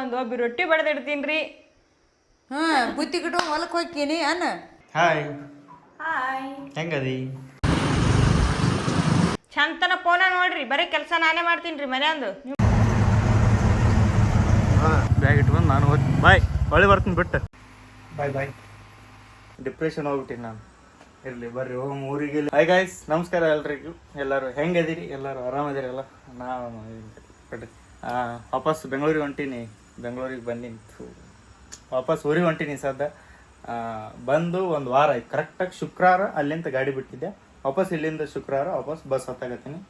ಒಂದು ಒಬ್ಬ ರೊಟ್ಟಿ ಬಡದಿಡ್ತೀನಿ ರೀ ಹಾ ಬುತ್ತಿ ಗಿಡ ಹೊಲಕ್ಕೆ ಹೋಗ್ತೀನಿ ಅನ್ನ? Hi hi ಹೆಂಗದಿ? ಚಂತನ ಫೋನ ನೋಡ್ರಿ ಬರೀ ಕೆಲಸ ನಾನೇ ಮಾಡ್ತೀನಿ ರೀ ಒಂದು ಬ್ಯಾಗ್ ಇಟ್ಕೊಂಡು ನಾನು ಹೋಗ್ತೀನಿ ಬಾಯ್ ಒಳ್ಳೆ ಬರ್ತೀನಿ ಬಿಟ್ಟು. ಬಾಯ್ ಬಾಯ್ ಡಿಪ್ರೆಷನ್ ಹೋಗ್ಬಿಟ್ಟಿನಿ ನಾನು. ಇರಲಿ ಬರ್ರಿ ಹೋಗಿ ಊರಿಗೆ ಹಾಯ್ ಗಾಯ್ಸ್ ನಮಸ್ಕಾರ ಎಲ್ರಿಗೂ. ಎಲ್ಲರೂ ಹೆಂಗದಿರಿ? ಎಲ್ಲರೂ ಆರಾಮದಿರಲ್ಲ? ನಾವು ಆ, ವಾಪಸ್ ಬೆಂಗಳೂರಿಗೆ ಹೊಂಟೀನಿ. ಬೆಂಗಳೂರಿಗೆ ಬಂದು ನಿಂತು ವಾಪಸ್ ಊರಿಗೆ ಹೊಂಟೀನಿ ಸದ್ದ. ಬಂದು ಒಂದು ವಾರ ಆಯ್ತು. ಕರೆಕ್ಟಾಗಿ ಶುಕ್ರವಾರ ಅಲ್ಲಿಂದ ಗಾಡಿ ಬಿಟ್ಟಿದ್ದೆ. ವಾಪಸ್ ಇಲ್ಲಿಂದ ಶುಕ್ರವಾರ ವಾಪಸ್ ಬಸ್ ಹತ್ತಾಗತ್ತೀನಿ.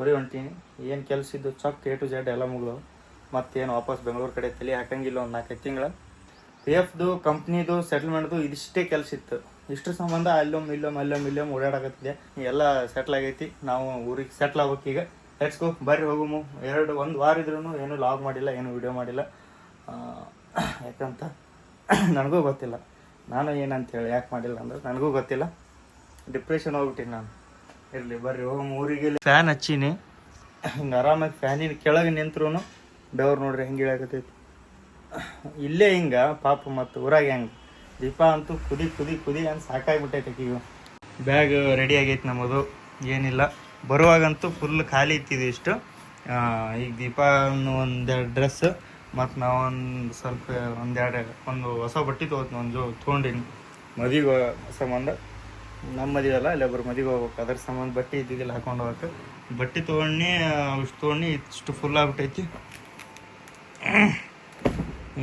ಊರಿಗೆ ಹೊಂಟೀನಿ. ಏನು ಕೆಲಸ ಇದ್ದು ಚೊಕ್ ಎ ಟು ಜೆಡ್ ಎಲ್ಲ ಮುಗಿದವು. ಮತ್ತೇನು ವಾಪಸ್ ಬೆಂಗಳೂರು ಕಡೆ ತಲೆ ಹಾಕಂಗಿಲ್ಲ ಒಂದು ನಾಲ್ಕೈದು ತಿಂಗಳ. ಪಿ ಎಫ್ದು ಕಂಪ್ನಿದು ಸೆಟ್ಲ್ಮೆಂಟ್ದು ಇದಿಷ್ಟೇ ಕೆಲಸ ಇತ್ತು. ಇಷ್ಟ್ರ ಸಂಬಂಧ ಅಲ್ಲೊಮ್ಮೆ ಇಲ್ಲೊಮ್ಮೆ ಅಲ್ಲೊಮ್ಮೆ ಇಲ್ಲೊಮ್ಮೆ ಓಡಾಡಕತ್ತಿದೆ ಎಲ್ಲ ಸೆಟ್ಲ್ ಆಗೈತಿ. ನಾವು ಊರಿಗೆ ಸೆಟ್ಲ್ ಈಗ. ಲೆಟ್ಸ್ ಗೋ ಬರ್ರಿ, ಹೋಗುಮು. ಎರಡು, ಒಂದು ವಾರ ಇದ್ರೂ ಏನು ಲಾಗ್ ಮಾಡಿಲ್ಲ, ಏನು ವಿಡಿಯೋ ಮಾಡಿಲ್ಲ. ಯಾಕಂತ ನನಗೂ ಗೊತ್ತಿಲ್ಲ. ನಾನು ಏನಂತ ಹೇಳಿ ಯಾಕೆ ಮಾಡಿಲ್ಲ ಅಂದ್ರೆ ನನಗೂ ಗೊತ್ತಿಲ್ಲ. ಡಿಪ್ರೆಷನ್ ಹೋಗ್ಬಿಟ್ಟಿನಿ ನಾನು. ಇರಲಿ, ಬರ್ರಿ, ಹೋಗಮ್. ಊರಿಗೆ ಫ್ಯಾನ್ ಹಚ್ಚೀನಿ. ಹಿಂಗೆ ಆರಾಮಾಗಿ ಫ್ಯಾನಿನ ಕೆಳಗೆ ನಿಂತ್ರು ಬೆವ್ರು ನೋಡ್ರಿ, ಹೆಂಗೆ ಹೇಳಕತ್ತೈತಿ ಇಲ್ಲೇ ಹಿಂಗೆ, ಪಾಪ ಮತ್ತು ಊರಾಗ ಹೆಂಗೆ. ದೀಪ ಅಂತೂ ಕುದಿ ಕುದಿ ಕುದಿ ಅಂತ ಸಾಕಾಗಿಬಿಟ್ಟೈತೆ ಈಗ ಬ್ಯಾಗ್ ರೆಡಿ ಆಗೈತೆ ನಮ್ಮದು. ಏನಿಲ್ಲ. ಬರುವಾಗಂತೂ ಫುಲ್ ಖಾಲಿ ಇತ್ತಿದ್ವಿ ಇಷ್ಟು. ಈಗ ದೀಪ ಒಂದೆರಡು ಡ್ರೆಸ್ ಮತ್ತು ನಾವೊಂದು ಸ್ವಲ್ಪ ಒಂದೆರಡು ಒಂದು ಹೊಸ ಬಟ್ಟೆ ತೊಗೊತೀನಿ ಒಂದು ತೊಗೊಂಡಿನಿ. ಮದುವೆ ಸಂಬಂಧ. ನಮ್ಮ ಮದುವೆ ಅಲ್ಲ ಇಲ್ಲೊಬ್ರು ಮದುವೆ ಹೋಗ್ಬೇಕು. ಅದ್ರ ಸಂಬಂಧ ಬಟ್ಟೆ ಇದ್ದಿದ್ದಿಲ್ಲ ಹಾಕೊಂಡು ಹೋಗಕ್ಕೆ. ಬಟ್ಟೆ ತೊಗೊಂಡು ಅಷ್ಟು ತೊಗೊಂಡು ಇಷ್ಟು ಫುಲ್ ಆಗ್ಬಿಟ್ಟೈತಿ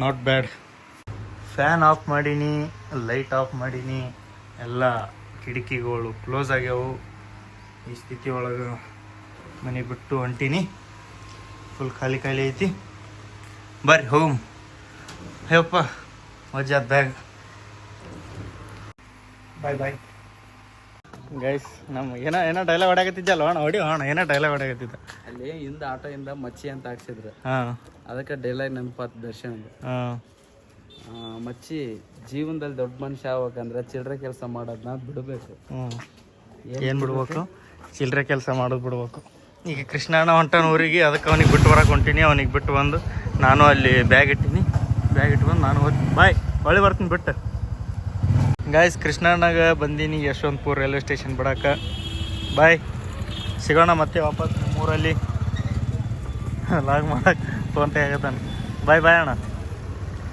ನಾಟ್ ಬ್ಯಾಡ್ ಫ್ಯಾನ್ ಆಫ್ ಮಾಡೀನಿ ಲೈಟ್ ಆಫ್ ಮಾಡೀನಿ. ಎಲ್ಲ ಕಿಟಕಿಗಳು ಕ್ಲೋಸ್ ಆಗ್ಯಾವು. ಈ ಸ್ಥಿತಿ ಒಳಗೆ ಮನೆ ಬಿಟ್ಟು ಹೊಂಟೀನಿ. ಫುಲ್ ಖಾಲಿ ಖಾಲಿ ಐತಿ. ಬರ್ರಿ ಹೋಗಮ್. ಹೇಯಪ್ಪ ಮಜಾ ಬ್ಯಾಗ್. ಬಾಯ್ ಬಾಯ್ ಗೈಸ್ ನಮ್ಮ ಏನೋ ಏನೋ ಡೈಲಾಗ್ ಹೊಡ್ಯಾಕತ್ತಿದ್ದಲ್ಲ ಅಣ್ಣ? ಹೊಡಿ ಅಣ್ಣ ಏನೋ ಡೈಲಾಗ್ ಹೊಡ್ಯಾಕತ್ತಿದ್ದ ಅಲ್ಲಿ ಹಿಂದ ಆಟೋಯಿಂದ ಮಚ್ಚಿ ಅಂತ ಹಾಕ್ಸಿದ್ರು. ಹಾಂ. ಅದಕ್ಕೆ ಡೈಲಾಗ್ ನೆನಪಾತ್ ದರ್ಶನ್ ಹಾಂ. ಮಚ್ಚಿ ಜೀವನದಲ್ಲಿ ದೊಡ್ಡ ಮನುಷ್ಯ ಆಗ್ಬೇಕಂದ್ರೆ ಚಿಲ್ಲರೆ ಕೆಲಸ ಮಾಡೋದನ್ನ ಬಿಡಬೇಕು. ಏನು ಬಿಡ್ಬೇಕು? ಚಿಲ್ಲರೆ ಕೆಲಸ ಮಾಡೋದು ಬಿಡ್ಬೇಕು. ಈಗ ಕೃಷ್ಣಣ್ಣ ಹೊಂಟನ ಊರಿಗೆ ಅದಕ್ಕೆ ಅವನಿಗೆ ಬಿಟ್ಟು ಬರಕ್ಕೆ ಹೊಂಟೀನಿ ಅವನಿಗೆ ಬಿಟ್ಟು ಬಂದು ನಾನು ಅಲ್ಲಿ ಬ್ಯಾಗ್ ಇಟ್ಟೀನಿ. ಬ್ಯಾಗ್ ಇಟ್ಟು ಬಂದು ನಾನು ಹೋಗಿ ಬಾಯ್ ಒಳ್ಳೆ ಬರ್ತೀನಿ ಬಿಟ್ಟು. ಗಾಯ್ಸ್ ಕೃಷ್ಣಣ್ಣಾಗ ಬಂದೀನಿ ಯಶವಂತಪುರ ರೈಲ್ವೆ ಸ್ಟೇಷನ್ ಬಿಡಕ್ಕೆ ಬಾಯ್ ಸಿಗೋಣ ಮತ್ತೆ ವಾಪಸ್ ಮೂರಲ್ಲಿ ಲಾಗ್ ಮಾಡಕ್ಕೆ ಫೋನ್ ಆಗತ್ತಾನೆ. ಬಾಯ್ ಬಾಯ್ ಅಣ್ಣ.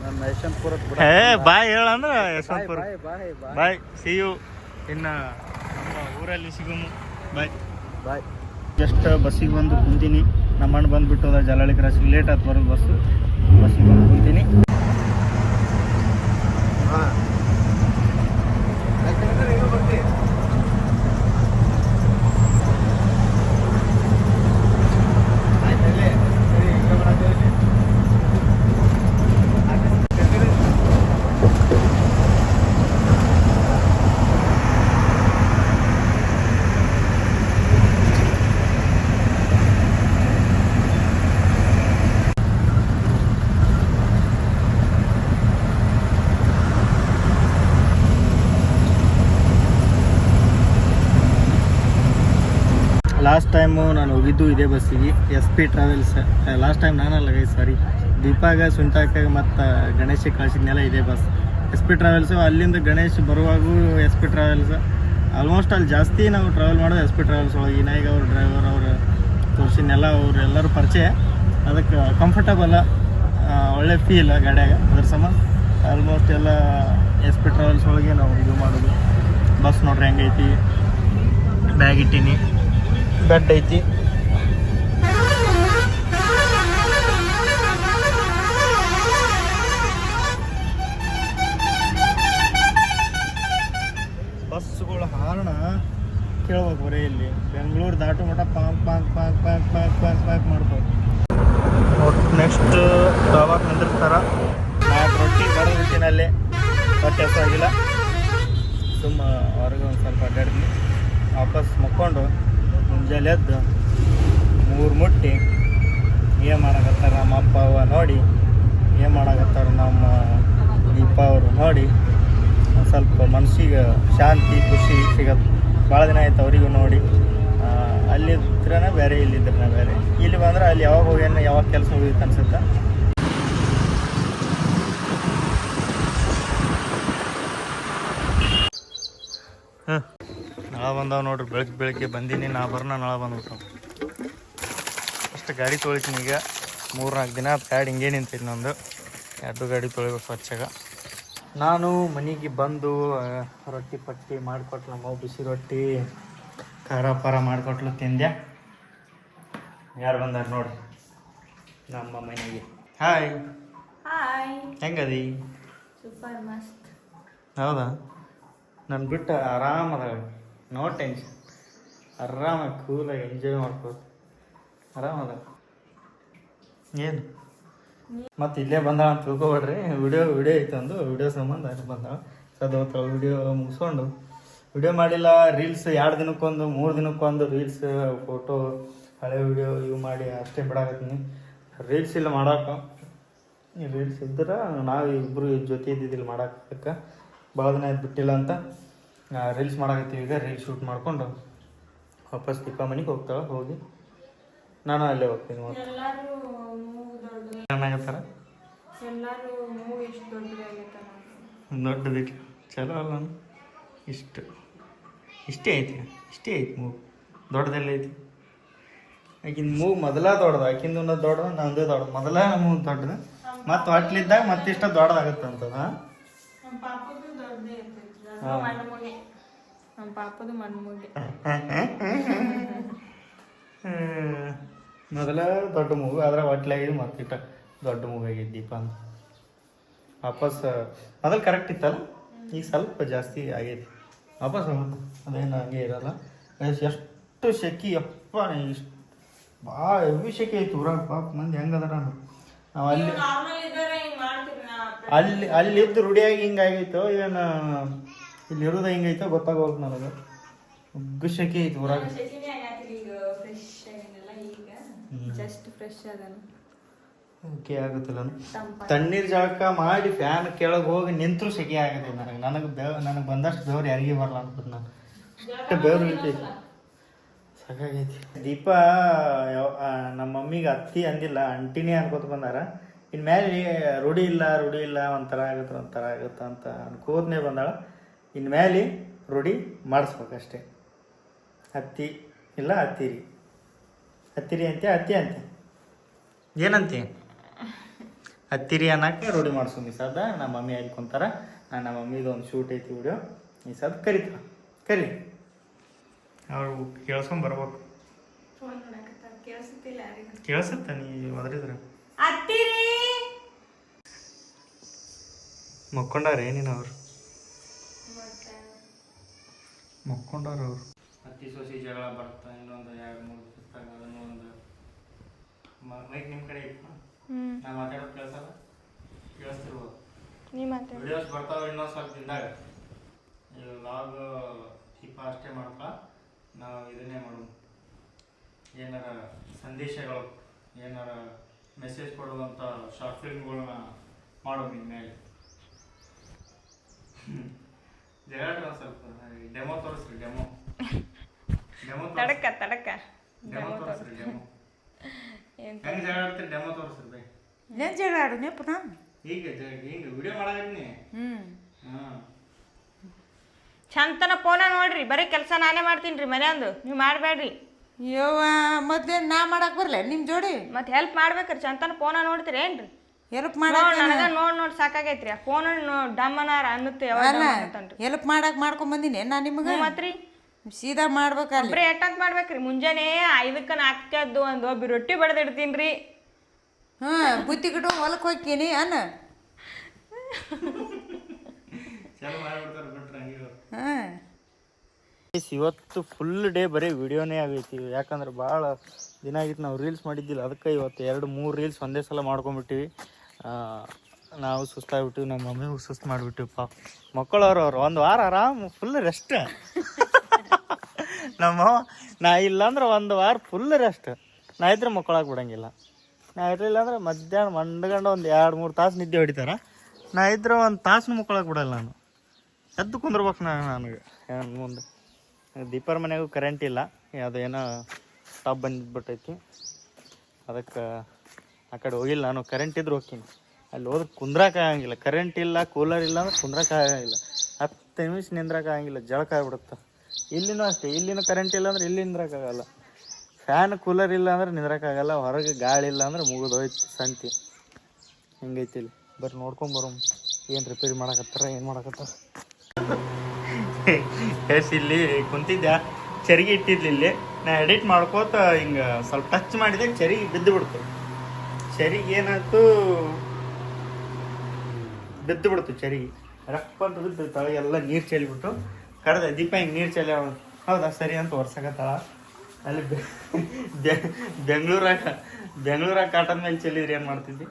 ನನ್ನ ಯಶವಂತಪುರ ಏ ಬಾಯ್ ಹೇಳಂದ್ರೆ ಯಶವಂತಪುರ. ಬಾಯ್ ಸಿ ಯು ಇನ್ನು ನಮ್ಮ ಊರಲ್ಲಿ ಸಿಗೋನು. ಬಾಯ್ ಬಾಯ್ ಜಸ್ಟ್ ಬಸ್ಸಿಗೆ ಬಂದು ಕುಂತೀನಿ. ನಮ್ಮ ಅಣ್ಣ ಬಂದುಬಿಟ್ಟು ಅದ ಜಲಾಳಿ ಕ್ರಾಸಿಗೆ ಲೇಟ್ ಆಯ್ತು ಬರೋದು ಬಸ್ಸು ಬಸ್ಸಿಗೆ ಬಂದು ಕುಂತೀನಿ. ಲಾಸ್ಟ್ ಟೈಮು ನಾನು ಹೋಗಿದ್ದು ಇದೇ ಬಸ್ಸಿಗೆ S P travels last time ನಾನಲ್ಲ ಗೈ ಸಾರಿ ದೀಪಾಗ, ಸುಂಟಾಕ ಮತ್ತು ಗಣೇಶ ಕಳಿಸಿದ್ನೆಲ್ಲ ಇದೇ ಬಸ್ ಎಸ್ ಪಿ ಟ್ರಾವೆಲ್ಸು ಅಲ್ಲಿಂದ ಗಣೇಶ್ ಬರುವಾಗೂ ಎಸ್ ಪಿ ಟ್ರಾವೆಲ್ಸ್ ಆಲ್ಮೋಸ್ಟ್ ಅಲ್ಲಿ ಜಾಸ್ತಿ ನಾವು ಟ್ರಾವೆಲ್ ಮಾಡೋದು ಎಸ್ ಪಿ ಟ್ರಾವೆಲ್ಸ್ ಒಳಗೆ. ಇನಾಯಿಗ ಅವ್ರ ಡ್ರೈವರ್ ಅವರು ತೋರಿಸಿದ್ನೆಲ್ಲ ಅವರೆಲ್ಲರೂ ಪರಿಚಯ. ಅದಕ್ಕೆ ಕಂಫರ್ಟಬಲ್ಲ ಒಳ್ಳೆ ಫೀಲ್ ಗಾಡ್ಯಾಗ, ಅದ್ರ ಸಮ. ಆಲ್ಮೋಸ್ಟ್ ಎಲ್ಲ ಎಸ್ ಪಿ ಟ್ರಾವೆಲ್ಸ್ ಒಳಗೆ ನಾವು ಇದು ಮಾಡೋದು. ಬಸ್ ನೋಡ್ರಿ ಹೆಂಗೈತಿ. ಬ್ಯಾಗ್ ಇಟ್ಟೀನಿ. ಬೆಡ್ ಐತಿ. ಬಸ್ಸುಗಳ ಹಾರಣ ಕೇಳ್ಬೇಕು ಬರೀ ಇಲ್ಲಿ. ಬೆಂಗಳೂರು ದಾಟು ಮಟ ಪಾಂಕ್ ಪಾಂಕ್ ಪಾಂಕ್ ಪಾಂಕ್ ಪಾಂಕ್ ಪಾಂಕ್ ಪಾಂಕ್ ಮಾಡ್ಬೋದು. ನೆಕ್ಸ್ಟ್ ದಾವಾಗ ನಿಂದಿರ್ತಾರ ನಾಲ್ಕು ರೊಟ್ಟಿ ಬರೋ ರೊಟ್ಟಿನಲ್ಲಿ ಹೊಟ್ಟೆ ಆಗಿಲ್ಲ. ಸುಮ್ಮ ಹೊರಗೆ ಒಂದು ಸ್ವಲ್ಪ ಅಡ್ಡಾಡಿದ್ವಿ ವಾಪಸ್ ಮಕ್ಕೊಂಡು ಮುಂಜಾನೆ ಎದ್ದು ಮೂರು ಮುಟ್ಟಿ ಏನು ಮಾಡಕತ್ತಾರ ನಮ್ಮ ಅಪ್ಪ ಅವ್ವ ನೋಡಿ, ಏನು ಮಾಡಕತ್ತಾರ ನಮ್ಮ ದೀಪ ಅವರು ನೋಡಿ. ಸ್ವಲ್ಪ ಮನಸ್ಸಿಗೆ ಶಾಂತಿ, ಖುಷಿ ಸಿಗತ್ತೆ ಭಾಳ ದಿನ ಆಯ್ತು ಅವರಿಗೂ ನೋಡಿ. ಅಲ್ಲಿದ್ರೇ ಬೇರೆ, ಇಲ್ಲಿದ್ರನ ಬೇರೆ. ಇಲ್ಲಿ ಬಂದ್ರೆ ಅಲ್ಲಿ ಯಾವಾಗ ಹೋಗ್ಯಾನ ಯಾವಾಗ ಕೆಲಸ ಮುಗಿಯುತ್ತೆ ಅನ್ಸುತ್ತೆ? ಬಂದಾವ ನೋಡ್ರಿ. ಬೆಳಗ್ಗೆ ಬೆಳಗ್ಗೆ ಬಂದೀನಿ ನಾ ಬರ್ನ ನಾಳೆ ಬಂದ್ಬಿಟ್ಟು ಅಷ್ಟು ಗಾಡಿ ತೊಳಿತೀನಿ ಈಗ. ಮೂರು ನಾಲ್ಕು ದಿನ ಗಾಡಿ ಹಿಂಗೆ ನಿಂತೈತಿ ನಂದು. ಎರಡು ಗಾಡಿ ತೊಳಿಬೇಕು ಸ್ವಚ್ಛಗ. ನಾನು ಮನೆಗೆ ಬಂದು ರೊಟ್ಟಿ ಪಟ್ಟಿ ಮಾಡಿಕೊಟ್ಲು ನಮ್ಮ ಬಿಸಿ ರೊಟ್ಟಿ ಖಾರ ಪಾರ ಮಾಡಿಕೊಟ್ಲು ತಿಂದೆ. ಯಾರು ಬಂದಾರ ನೋಡ್ರಿ? ನಮ್ಮ ಮನೆಗೆ. Hi hi ಹೆಂಗದಿ? ಸೂಪರ್ ಮಸ್ತ್. ಹೌದಾ? ನಾನು ಬಿಟ್ಟು ಆರಾಮದ. ನೋ ಟೆನ್ಷನ್ ಆರಾಮ ಕೂಲಾಗಿ ಎಂಜಾಯ್ ಮಾಡ್ಬೋದು ಆರಾಮದ ಏನು? ಮತ್ತೆ ಇಲ್ಲೇ ಬಂದಾಳ ಅಂತ ತಿಳ್ಕೊಬೇಡ್ರಿ. ವಿಡಿಯೋ ವಿಡಿಯೋ ಐತೆ ಅಂದು ವಿಡಿಯೋ ಸಂಬಂಧ ಅಲ್ಲಿ ಬಂದಾಳ. ಸದೋತ್ರ ವಿಡಿಯೋ ಮುಗಿಸ್ಕೊಂಡು. ವಿಡಿಯೋ ಮಾಡಿಲ್ಲ ರೀಲ್ಸ್ ಎರಡು ದಿನಕ್ಕೊಂದು, ಮೂರು ದಿನಕ್ಕೊಂದು ರೀಲ್ಸ್ ಫೋಟೋ ಹಳೆ ವಿಡಿಯೋ ಇವು ಮಾಡಿ ಅಷ್ಟೇ ಬಿಡಾಕತ್ತೀನಿ. ರೀಲ್ಸ್ ಇಲ್ಲ ಮಾಡೋಕೆ. ರೀಲ್ಸ್ ಇದ್ರೆ ನಾವು ಇಬ್ಬರು ಜೊತೆ ಇದ್ದಿದ್ದಿಲ್ಲ ಮಾಡೋಕ್ಕೆ ಭಾಳ ದಿನ ಆಯ್ತು ಬಿಟ್ಟಿಲ್ಲ ಅಂತ. ರೀಲ್ಸ್ ಮಾಡಕತ್ತೀವಿ ಈಗ ರೀಲ್ಸ್ ಶೂಟ್ ಮಾಡ್ಕೊಂಡು ವಾಪಸ್ ದೀಪಾ ಮನೆಗೆ ಹೋಗ್ತಾಳೆ ಹೋಗಿ ನಾನು ಅಲ್ಲೇ ಹೋಗ್ತೀನಿ ಮೂವ್ ಏನಾಗತ್ತಾರ ಮೂವ್ ದೊಡ್ಡದಿಟ್ಟು ಚಲೋ ಅಲ್ಲ ಇಷ್ಟು. ಇಷ್ಟೇ ಐತಿ. ಇಷ್ಟೇ ಐತಿ ಮೂಗು ದೊಡ್ಡದೆಲ್ಲ ಐತಿ. ಆಕಿನ ಮೂಗು ಮೊದಲ ದೊಡ್ಡದು. ಆಕಿಂದು ದೊಡ್ಡದು ನಂದು ದೊಡ್ಡದು. ಮೊದಲ ಮೂಗು ದೊಡ್ಡದು. ಮತ್ತು ಹೊಟ್ಲಿದ್ದಾಗ ಮತ್ತಿಷ್ಟ ದೊಡ್ಡದಾಗತ್ತಂತದ? ಮಣ್ಣು ನಮ್ಮ ಪಾಪದು ಮಣ್ಣು ಮೊದಲ ದೊಡ್ಡ ಮೂಗು ಆದ್ರೆ ಹೊಟ್ಲಾಗಿದ್ದು ಮತ್ತಿಟ್ಟ ದೊಡ್ಡ ಮೂಗಾಗಿದ್ದು ದೀಪ ಅಂತ ವಾಪಸ್ ಮೊದಲು ಕರೆಕ್ಟ್ ಇತ್ತಲ್ಲ? ಈಗ ಸ್ವಲ್ಪ ಜಾಸ್ತಿ ಆಗೈತಿ. ವಾಪಸ್ ಅದೇನು ಹಂಗೆ ಇರಲ್ಲ. ಎಷ್ಟ್- ಶೆಕಿ ಯಪ್ಪ ಇಷ್ಟು ಭಾಳ ಹೆವಿ ಶೆಕಿ ಐತಿ ಊರಾಗ. ಪಾಪ ಮಂದಿ ಹೆಂಗದಾರ ನಾವು ಅಲ್ಲಿ ಅಲ್ಲಿ ಅಲ್ಲಿದ್ದು ರೂಢಿಯಾಗಿ ಹಿಂಗಾಗಿತ್ತು ಏನು ಇಲ್ಲಿ ಇರೋದ ಹೆಂಗೈತೆ ಗೊತ್ತಾಗೋದು ನನಗೆ. ಉಗ್ಗು ಶೆಕೆ ಐತಿ ಅದನು ಓಕೆ ಆಗುತ್ತಿಲ್ಲ ತಣ್ಣೀರು ತಣ್ಣೀರ್ ಜಳಕ ಮಾಡಿ ಫ್ಯಾನ್ ಕೆಳಗೆ ಹೋಗಿ ನಿಂತರೂ ಸೆಕೆ ಆಗತ್ತೆ ನನಗೆ. ನನಗೆ ಬೇವ್ ನನಗೆ ಬಂದಷ್ಟು ಬೆವ್ರು ಯಾರಿಗೆ ಬರಲ್ಲ ಅನ್ಬಿಟ್ಟು ನಾನು. ಅಷ್ಟು ಬೆವ್ರು ಇರ್ತೈತಿ. ಸಾಕಾಗೈತಿ ದೀಪ ಯಾವ- ನಮ್ಮ ಮಮ್ಮಿಗೆ ಅತ್ತಿ ಅಂದಿಲ್ಲ ಅಂಟಿನೇ ಅನ್ಕೋತ ಬಂದಾರ. ಇನ್ಮೇಲೆ ರೂಢಿ ಇಲ್ಲ ರೂಢಿ ಇಲ್ಲ ಒಂಥರ ಆಗುತ್ತೆ ಒಂಥರ ಆಗುತ್ತೆ ಅಂತ ಅನ್ಕೋತನೇ ಬಂದಾಳ. ಇನ್ಮೇಲೆ ರೂಢಿ ಮಾಡಿಸ್ಬೇಕಷ್ಟೇ. ಹತ್ತಿ ಇಲ್ಲ ಹತ್ತಿರಿ. ಹತ್ತಿರಿ ಅಂತೆ ಹತ್ತಿ ಅಂತೆ. ಏನಂತೆ? ಹತ್ತಿರಿ ಅನ್ನಕ್ಕೆ ರೂಢಿ ಮಾಡಿಸು ಈ ಸದ ನಮ್ಮ ಮಮ್ಮಿ ಅಲ್ಲಿ ಕುಂತಾರ ನಾನು ನಮ್ಮ ಮಮ್ಮಿದು ಒಂದು ಶೂಟ್ ಐತಿ ವಿಡಿಯೋ ಈ ಸದ್ ಕರಿತಾರ ಕರಿ. ಅವ್ರು ಕೇಳ್ಸ್ಕೊಂಡ್ ಬರ್ಬೇಕು. ಕೇಳಿಸುತ್ತ ನೀ ಒದರಿದ್ರ? ಅತ್ತಿರಿ ಮಕ್ಕೊಂಡಾರ ಏನಿನ ಅವ್ರು? ಮಕ್ಕೊಂಡಾರ ಅವ್ರು. ಅತ್ತಿ ಸೊಸಿ ಜಗಳ ಬರ್ತಾ ಇನ್ನೊಂದು ಎರಡು ಮೂರು ಪುಸ್ತಕ ಅದನ್ನು ಒಂದು ಮೈಕ್ ನಿಮ್ಮ ಕಡೆ ಇತ್ತು? ನಾನು ನಾ ಮಾತಾಡೋದು ಕೇಳಿಸಲ್ಲ? ಕೇಳಿಸ್ತಿರ್ಬೋದು ನೀ ಮಾತಾಡಿ. ವಿಡಿಯೋಸ್ ಬರ್ತಾವೆ ಇನ್ನೊಂದು ಸ್ವಲ್ಪ ದಿನದಾಗ. ಈ ಲಾಗ್ ಈ ಅಷ್ಟೇ ಮಾಡ್ತಾ ನಾವು ಇದನ್ನೇ ಮಾಡೋದು. ಏನಾರ ಸಂದೇಶಗಳು ಏನಾರ ಮೆಸೇಜ್ ಕೊಡುವಂಥ ಶಾರ್ಟ್ ಫಿಲ್ಮ್ಗಳನ್ನ ಮಾಡೋದು ಇನ್ಮೇಲೆ. ಸ್ವಲ್ಪ ಡೆಮೋ ತೋರಿಸ್ರಿ ಡೆಮೋ ಡೆಮೋ ತಡಕ ತಡಕ. ಡೆಮೋ ತೋರಿಸ್ರಿ ಡೆಮೋ ಏನ್ ಜಗಳ ಆಡ್ತೀರಿ? Demo ತೋರಿಸ್ರಿ by. ಏನ್ ಜಗಳ ಆಡುನೆಪ್ಪ ನಾ ಈಗ ಹಿಂಗೆ ವಿಡಿಯೋ ಮಾಡಾಕತ್ತೀನಿ. ಹ್ಮ್. ಹಾಂ. ಚಂತನ ಫೋನ ನೋಡ್ರಿ. ಬರೀ ಕೆಲಸ ನಾನೇ ಮಾಡ್ತೀನಿ ರೀ ಮನೆಯೊಂದು. ನೀವು ಮಾಡಬೇಡ್ರಿ ಯವ್ವ ಮೊದ್ಲೇನು ನಾ ಮಾಡಕ್ಕೆ ಬರಲ್ಲ ನಿಮ್ಮ ಜೋಡಿ? ಮತ್ತೆ ಹೆಲ್ಪ್ ಮಾಡ್ಬೇಕ್ರಿ. ಚಂತನ ಫೋನ ನೋಡ್ತೀರಿ ಏನ್ರಿ ಹೆಲ್ಪ್ ನೋಡ್ ಮಾಡಕ್ ನನಗ ನೋಡ್ ನೋಡ್ ಸಾಕಾಗೈತ್ರಿ. ಆ ಫೋನ್ ಡಮ್ಮನಾರ ಅನ್ನತ್ತೆ ಯಾವಾಗ ಅಲ್ಲ ಹೆಲ್ಪ್ ಮಾಡಕ್ ಮಾಡ್ಕೊಂಡ್ ಬಂದಿನಿ. ನಾ ನಿಮಗೆ? ಮತ್ರಿ? ಸೀದಾ ಮಾಡ್ಬೇಕಲ್ಲಿ ಬರೀ ಎಟ್ಟಂತ ಮಾಡ್ಬೇಕ್ರಿ. ಮುಂಜಾನೆ ಐದಕ್ಕ ನಾಲ್ಕದ್ದು ಒಂದು ಒಬ್ಬ ರೊಟ್ಟಿ ಬಡ್ದಿಡ್ತೀನಿ ರೀ ಹ್ಮ್ ಬುತ್ತಿ ಗಿಟ್ಟು ಹೊಲಕ್ಕೆ ಹೋಗ್ತೀನಿ ಅನ್ನ ಚಲೋ ಮಾಡಿಬಿಡ್ತಾರೆ ಬಿಟ್ರೆ ಹಂಗೆ ಇವ್ರು. Guys, ಇವತ್ತು ಫುಲ್ ಡೇ ಬರೀ ವಿಡಿಯೋನೇ ಆಗೈತಿ. ಯಾಕಂದ್ರೆ ಭಾಳ ದಿನ ಆಗಿತ್ತು ನಾವು ರೀಲ್ಸ್ ಮಾಡಿದ್ದಿಲ್ಲ. ಅದಕ್ಕೆ ಇವತ್ತು ಎರಡು ಮೂರು ರೀಲ್ಸ್ ಒಂದೇ ಸಲ ಮಾಡ್ಕೊಂಬಿಟ್ಟಿವಿ ಆ, ನಾವು ಸುಸ್ತಾಗ್ಬಿಟ್ಟು ನಮ್ಮ ಮಮ್ಮಿಗೂ ಸುಸ್ತು ಮಾಡಿಬಿಟ್ಟಿವಪ್ಪ. ಮಕ್ಕಳವ್ರು ಅವ್ರು, ಒಂದು ವಾರ ಆರಾಮ್ ಫುಲ್ ರೆಸ್ಟ್ ನಮ್ಮ ನಾ ಇಲ್ಲಾಂದ್ರೆ ಒಂದು ವಾರ ಫುಲ್ ರೆಸ್ಟ್ ನಾ ಇದ್ರೆ ಮಕ್ಕಳಾಗಿ ಬಿಡಂಗಿಲ್ಲ ನಾ ಇರಲಿಲ್ಲ ಅಂದ್ರೆ ಮಧ್ಯಾಹ್ನ ಮಂಡ್ಗಂಡು ಒಂದು ಎರಡು, ಮೂರು ತಾಸು ನಿದ್ದೆ ಹೊಡಿತಾರ. ನಾ ಇದ್ರೆ ಒಂದು ತಾಸು ಮಕ್ಕಳಾಗಿ ಬಿಡಲ್ಲ ನಾನು. ಎದ್ದು ಕುಂದ್ರಬೇಕು ನಾನು ನನಗೆ. ಏನ್ ಮುಂದೆ. ದೀಪರ ಮನೆಗೂ ಕರೆಂಟ್ ಇಲ್ಲ. ಅದೇನೋ ಟಾಪ್ ಬಂದ್ಬಿಟ್ಟೈತಿ. ಅದಕ್ಕೆ ಆ ಕಡೆ ಹೋಗಿಲ್ಲ, ನಾನು ಕರೆಂಟ್ ಇದ್ರೆ ಹೋಗ್ತೀನಿ. ಅಲ್ಲಿ ಹೋದ್ರೆ ಕುಂದ್ರಾಕ ಆಗಂಗಿಲ್ಲ. ಕರೆಂಟ್ ಇಲ್ಲ ಕೂಲರ್ ಇಲ್ಲ ಅಂದ್ರೆ ಕುಂದ್ರಾಕ ಆಗಂಗಿಲ್ಲ. ಹತ್ತು ನಿಮಿಷ ನಿಂದ್ರಾಕಾಗಂಗಿಲ್ಲ ಜಳಕ ಆಗ್ಬಿಡುತ್ತೆ. ಇಲ್ಲಿನೂ ಅಷ್ಟೇ, ಇಲ್ಲಿನೂ ಕರೆಂಟ್ ಇಲ್ಲ ಅಂದ್ರೆ ಇಲ್ಲಿ ನಿಂದ್ರಾಕಾಗಲ್ಲ ಫ್ಯಾನ್ ಕೂಲರ್ ಇಲ್ಲ ಅಂದ್ರೆ ನಿಂದ್ರಾಕಾಗಲ್ಲ ಹೊರಗೆ ಗಾಳಿ ಇಲ್ಲ ಅಂದ್ರೆ ಮುಗಿದೋಯ್ತು ಸಂತಿ. ಹಿಂಗೈತಿ ಇಲ್ಲಿ? ಬರ್ರಿ, ನೋಡ್ಕೊಂಡ್ ಬರೋಮ್. ಏನು ರಿಪೇರಿ ಮಾಡಕತ್ತಾರ, ಏನು ಮಾಡಕತ್ತಾರ? ಎಸ್, ಇಲ್ಲಿ ಕುಂತಿದ್ದೆ ಚರಿಗೆ ಇಟ್ಟಿದ್ಲಿ ಇಲ್ಲಿ. ನಾ ಎಡಿಟ್ ಮಾಡ್ಕೋತ ಹಿಂಗೆ ಸ್ವಲ್ಪ ಟಚ್ ಮಾಡಿದಾಗ ಚರಿಗೆ ಬಿದ್ದು ಬಿಡ್ತು ಚರಿಗೆ ಏನಾಯ್ತು? ಬಿದ್ದು ಬಿಡ್ತು ಚರಿಗೆ. ರಪ್ಪ ಅಂತ ಬಿದ್ದು ತಳಗೆಲ್ಲ ನೀರು ಚೆಲ್ಲಿಬಿಟ್ಟು ಕಡ್ದೆ ದೀಪ ಹಿಂಗೆ ನೀರು ಚೆಲ್ಲ ಹೌದಾ ಸರಿ ಅಂತ ಒರ್ಸಕತ್ತಾಳ ಅಲ್ಲಿ ಬೆಂಗಳೂರಾಗ ಬೆಂಗಳೂರಾಗ ಕಾಟನ್ ಮೇಲೆ ಚೆಲ್ಲಿದ್ರೆ ಏನು ಮಾಡ್ತಿದ್ದಿ?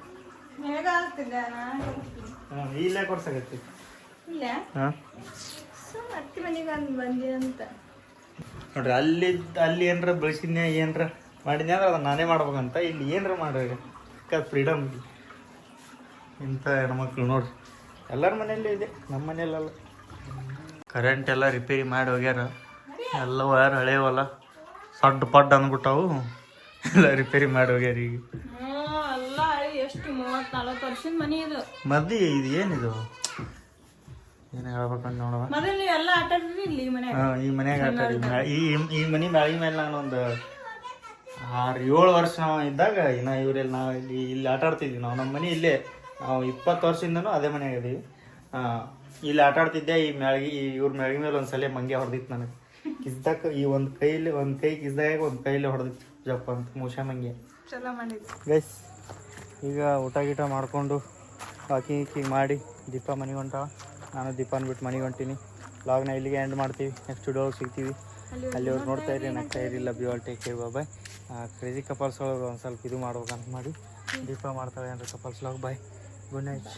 ಹಾಂ ಇಲ್ಲೇ ಕೊಡ್ಸಕತ್ತಿ. ಹಾಂ. ಅಂದ್ ನೋಡ್ರಿ ಅಲ್ಲಿ ಅಲ್ಲಿ ಏನ್ರ ಬೆಳೆಸಿದ್ನ ಏನರ ಮಾಡಿದ್ನೆ ಅಂದ್ರೆ ಅದನ್ನ ನಾನೇ ಮಾಡ್ಬೇಕಂತ. ಇಲ್ಲಿ ಏನ್ರ ಮಾಡ್ರಿ? ಫ್ರೀಡಮ್ ಇಂಥ ಹೆಣ್ಮಕ್ಳು ನೋಡ್ರಿ. ಎಲ್ಲರ ಮನೆಯಲ್ಲೇ ಇದೆ ನಮ್ಮ ಮನೆಯಲ್ಲೆಲ್ಲ. ಕರೆಂಟ್ ಎಲ್ಲ ರಿಪೇರಿ ಮಾಡಿ ಹೋಗ್ಯಾರ. ಎಲ್ಲ ವಯರ್ ಹಳೆಯವಲ್ಲ ಸಡ್ ಪಡ್ ಅಂದ್ಬಿಟ್ಟವು. ಎಲ್ಲ ರಿಪೇರಿ ಮಾಡಿ ಹೋಗ್ಯಾರ ಈಗ. ಹ್ಞೂ ಎಲ್ಲ ಹಳಿ ಎಷ್ಟು ಮೂವತ್ತು ನಲ್ವತ್ತು ವರ್ಷದ ಮನೆ ಇದು. ಮದ್ದಿ ಇದು ಏನಿದು? ಏನು ಹೇಳ್ಬೇಕಂತ ನೋಡುವ. ಮೊದಲು ನೀವೆಲ್ಲ ಆಟ ಆಡಿದ್ರಿ ಇಲ್ಲಿ ಈ ಮನೆಯಾಗ? ಹಾ, ಈ ಮನೆಯಾಗ ಆಟ ಈ ಈ ಮನೆ ಮ್ಯಾಳಿ ಮೇಲೆ ನಾನು ಒಂದು ಆರು ಏಳು ವರ್ಷ ನಾವು ಇದ್ದಾಗ ಇನ್ನ ಇವರೆಲ್ಲ ನಾವು ಇಲ್ಲಿ ಇಲ್ಲಿ ಆಟ ಆಡ್ತಿದ್ವಿ. ನಾವು ನಮ್ಮ ಮನೆ ಇಲ್ಲೇ ನಾವು ಇಪ್ಪತ್ತು ವರ್ಷದಿಂದನೂ ಅದೇ ಮನೆ ಇದೀವಿ. ಇಲ್ಲಿ ಆಟ ಆಡ್ತಿದ್ದೆ ಈ ಮ್ಯಾಳ್ಗಿ ಈ ಇವ್ರ ಮ್ಯಾಳ್ಗಿ ಮೇಲೆ ಒಂದು ಸಲ ಮಂಗೆ ಹೊಡೆದಿತ್ತು ನನಗೆ. ಕಿಸ್ದಾಗ ಈ ಒಂದು ಕೈಲಿ ಒಂದು ಕೈ ಕಿಸ್ದಾಗ ಒಂದು ಕೈಲಿ ಹೊಡೆದಿತ್ತು. ಜಪ್ಪ ಅಂತ ಮೂಷ ಮಂಗೆ. ಗೈಸ್ ಈಗ ಊಟ ಗೀಟ ಮಾಡಿಕೊಂಡು ವಾಕಿಂಗ್ ಗೀಕಿಂಗ್ ಮಾಡಿ ದೀಪ ಮನೆಗೆ ಹೊಂಟ ನಾನು ದೀಪನ ಬಿಟ್ಟು ಮನೆಗೆ ಹೊಂಟೀನಿ. ಲಾಗ್ನ ಇಲ್ಲಿಗೆ ಎಂಡ್ ಮಾಡ್ತೀವಿ. ನೆಕ್ಸ್ಟ್ ವಿಡಿಯೋ ಸಿಗ್ತೀವಿ. ಅಲ್ಲಿ ಅವ್ರು ನೋಡ್ತಾ ಇರಿ ನಗ್ತಾ ಇರಿ love you all take care bye crazy couples ಒಳಗೆ ಒಂದು ಸ್ವಲ್ಪ ಇದು ಮಾಡ್ಬೇಕು ಅಂತ ಮಾಡಿ ದೀಪ ಮಾಡ್ತಾಳೆ ಏನ್ರಿ couples log bye good night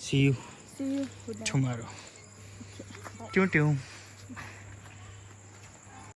see you See you tomorrow ಟ್ಯೂ ಟ್ಯೂ